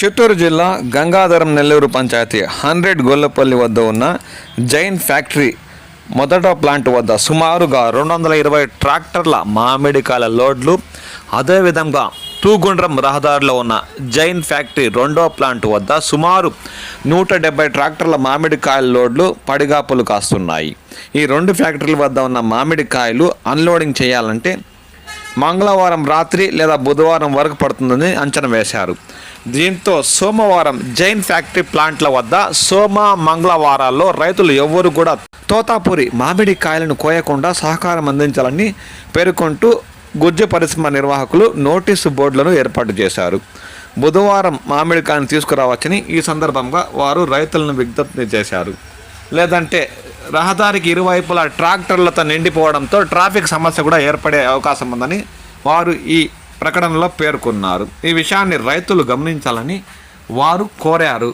చిత్తూరు జిల్లా గంగాధరం నెల్లూరు పంచాయతీ హండ్రెడ్ గొల్లపల్లి వద్ద ఉన్న జైన్ ఫ్యాక్టరీ మొదట ప్లాంట్ వద్ద సుమారుగా రెండు వందల ఇరవై ట్రాక్టర్ల మామిడికాయల లోడ్లు అదేవిధంగా తూగుండ్రం రహదారిలో ఉన్న జైన్ ఫ్యాక్టరీ రెండో ప్లాంట్ వద్ద సుమారు నూట డెబ్బై ట్రాక్టర్ల మామిడికాయల లోడ్లు పడిగాపులు కాస్తున్నాయి. ఈ రెండు ఫ్యాక్టరీల వద్ద ఉన్న మామిడికాయలు అన్లోడింగ్ చేయాలంటే మంగళవారం రాత్రి లేదా బుధవారం వరకు పడుతుందని అంచనా వేశారు. దీంతో సోమవారం జైన్ ఫ్యాక్టరీ ప్లాంట్ల వద్ద సోమ మంగళవారాల్లో రైతులు ఎవ్వరు కూడా తోతాపూరి మామిడి కాయలను కోయకుండా సహకారం అందించాలని పేర్కొంటూ గుజ్జు పరిశ్రమ నిర్వాహకులు నోటీసు బోర్డులను ఏర్పాటు చేశారు. బుధవారం మామిడికాయను తీసుకురావచ్చని ఈ సందర్భంగా వారు రైతులను విజ్ఞప్తి చేశారు. లేదంటే రహదారికి ఇరువైపులా ట్రాక్టర్లతో నిండిపోవడంతో ట్రాఫిక్ సమస్య కూడా ఏర్పడే అవకాశం ఉందని వారు ఈ ప్రకటనలో పేర్కొన్నారు. ఈ విషయాన్ని రైతులు గమనించాలని వారు కోరారు.